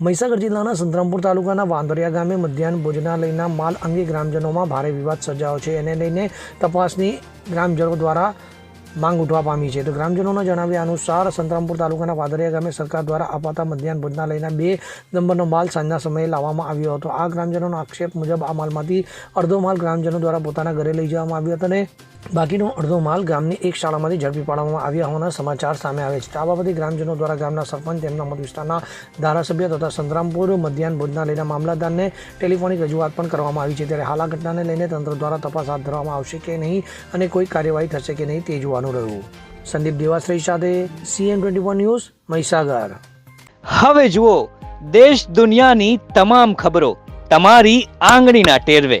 મહીસાગર જિલ્લાના સંતરામપુર તાલુકાના વાંદરિયા ગામે મધ્યાહન ભોજનાલયના માલ અંગે ગ્રામજનોમાં ભારે વિવાદ સર્જાયો છે. એને લઈને તપાસની ગ્રામજનો દ્વારા માંગ ઉઠવા પામી છે. તો ગ્રામજનોના જણાવ્યા અનુસાર સંતરામપુર તાલુકાના વાદરિયા ગામે સરકાર દ્વારા અપાતા મધ્યાહન ભોજનાલયના બે નંબરનો માલ સાંજના સમયે લાવવામાં આવ્યો હતો. આ ગ્રામજનોના આક્ષેપ મુજબ આ માલમાંથી અડધો માલ ગ્રામજનો દ્વારા પોતાના ઘરે લઈ જવામાં આવ્યો હતો અને બાકીનો અડધો માલ ગામની એક શાળામાંથી ઝડપી પાડવામાં આવ્યા હોવાના સમાચાર સામે આવે છે. આ બાબતે ગ્રામજનો દ્વારા ગામના સરપંચ, તેમના મત વિસ્તારના ધારાસભ્ય તથા સંતરામપુર મધ્યાહન ભોજનાલયના મામલતદારને ટેલિફોનિક રજૂઆત પણ કરવામાં આવી છે. ત્યારે હાલ આ ઘટનાને લઈને તંત્ર દ્વારા તપાસ હાથ ધરવામાં આવશે કે નહીં અને કોઈ કાર્યવાહી થશે કે નહીં તે જોવાનું રહ્યું. સંદીપ દેવાશ્રી સાથે CN twenty one news, Mahisagar. હવે જુઓ, દેશ દુનિયાની તમામ ખબરો તમારી આંગળીના ટેરવે.